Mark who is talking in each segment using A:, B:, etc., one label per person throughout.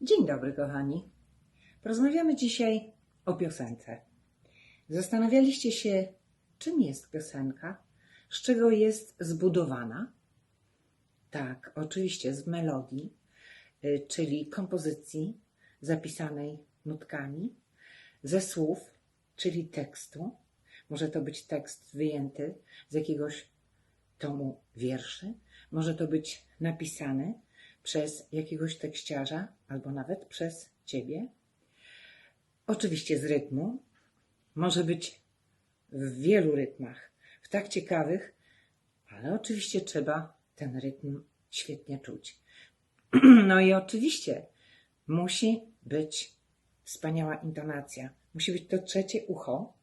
A: Dzień dobry, kochani. Porozmawiamy dzisiaj o piosence. Zastanawialiście się, czym jest piosenka, z czego jest zbudowana? Tak, oczywiście z melodii, y, czyli kompozycji zapisanej nutkami, ze słów, czyli tekstu. Może to być tekst wyjęty z jakiegoś tomu wierszy, może to być napisany przez jakiegoś tekściarza albo nawet przez ciebie. Oczywiście z rytmu. Może być w wielu rytmach, w tak ciekawych, ale oczywiście trzeba ten rytm świetnie czuć. No i oczywiście musi być wspaniała intonacja. Musi być to trzecie ucho,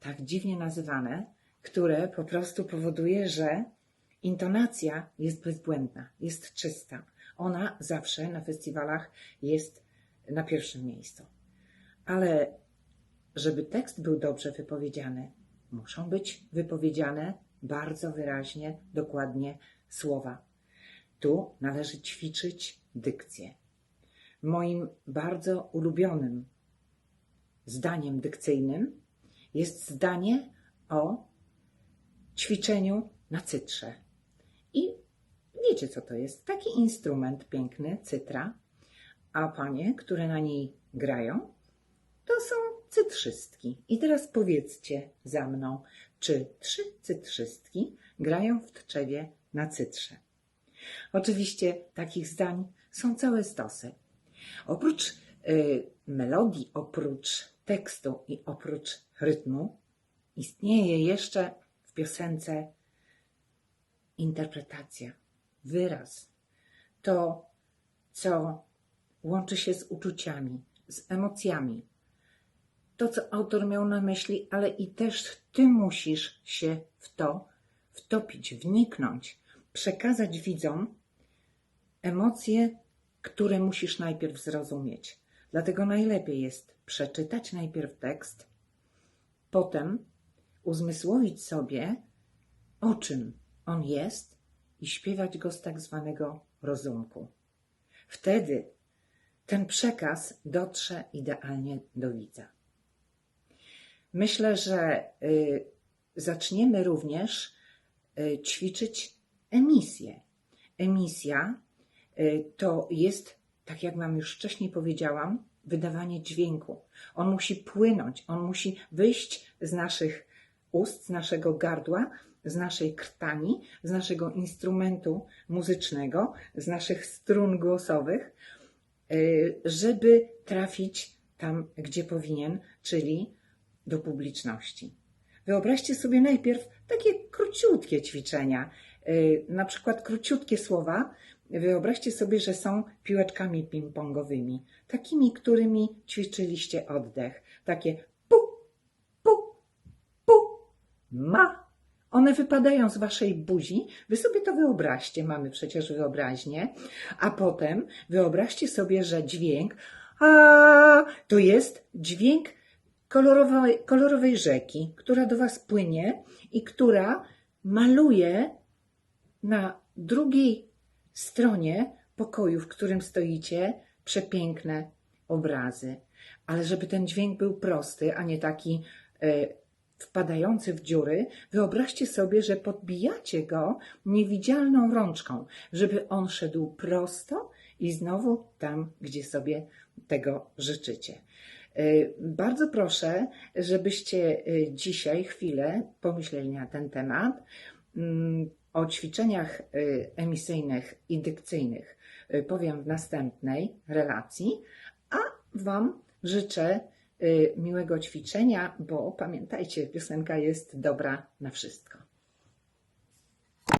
A: tak dziwnie nazywane, które po prostu powoduje, że intonacja jest bezbłędna, jest czysta. Ona zawsze na festiwalach jest na pierwszym miejscu. Ale żeby tekst był dobrze wypowiedziany, muszą być wypowiedziane bardzo wyraźnie, dokładnie słowa. Tu należy ćwiczyć dykcję. Moim bardzo ulubionym zdaniem dykcyjnym jest zdanie o ćwiczeniu na cytrze. I wiecie, co to jest? Taki instrument piękny, cytra. A panie, które na niej grają, to są cytrzystki. I teraz powiedzcie za mną, czy trzy cytrzystki grają w Tczewie na cytrze? Oczywiście takich zdań są całe stosy. Oprócz y, melodii, oprócz tekstu i oprócz rytmu, istnieje jeszcze w piosence interpretacja, wyraz. To, co łączy się z uczuciami, z emocjami. To, co autor miał na myśli, ale i też ty musisz się w to wtopić, wniknąć, przekazać widzom emocje, które musisz najpierw zrozumieć. Dlatego najlepiej jest przeczytać najpierw tekst, potem uzmysłowić sobie, o czym on jest i śpiewać go z tak zwanego rozumku. Wtedy ten przekaz dotrze idealnie do widza. Myślę, że y, zaczniemy również y, ćwiczyć emisję. Emisja y, to jest, tak jak Wam już wcześniej powiedziałam, wydawanie dźwięku. On musi płynąć, on musi wyjść z naszych ust, z naszego gardła, z naszej krtani, z naszego instrumentu muzycznego, z naszych strun głosowych, y, żeby trafić tam, gdzie powinien, czyli do publiczności. Wyobraźcie sobie najpierw takie króciutkie ćwiczenia, y, na przykład króciutkie słowa. Wyobraźcie sobie, że są piłeczkami ping-pongowymi, takimi, którymi ćwiczyliście oddech. Takie pu, pu, pu, ma. One wypadają z waszej buzi. Wy sobie to wyobraźcie, mamy przecież wyobraźnię. A potem wyobraźcie sobie, że dźwięk a to jest dźwięk kolorowej, kolorowej rzeki, która do was płynie i która maluje na drugiej stronie pokoju, w którym stoicie, przepiękne obrazy. Ale żeby ten dźwięk był prosty, a nie taki e, wpadający w dziury, wyobraźcie sobie, że podbijacie go niewidzialną rączką, żeby on szedł prosto i znowu tam, gdzie sobie tego życzycie. Y, Bardzo proszę, żebyście y, dzisiaj chwilę pomyśleli na ten temat. Mm, O ćwiczeniach y, emisyjnych i dykcyjnych powiem w następnej relacji, a Wam życzę miłego ćwiczenia, bo pamiętajcie, piosenka jest dobra na wszystko.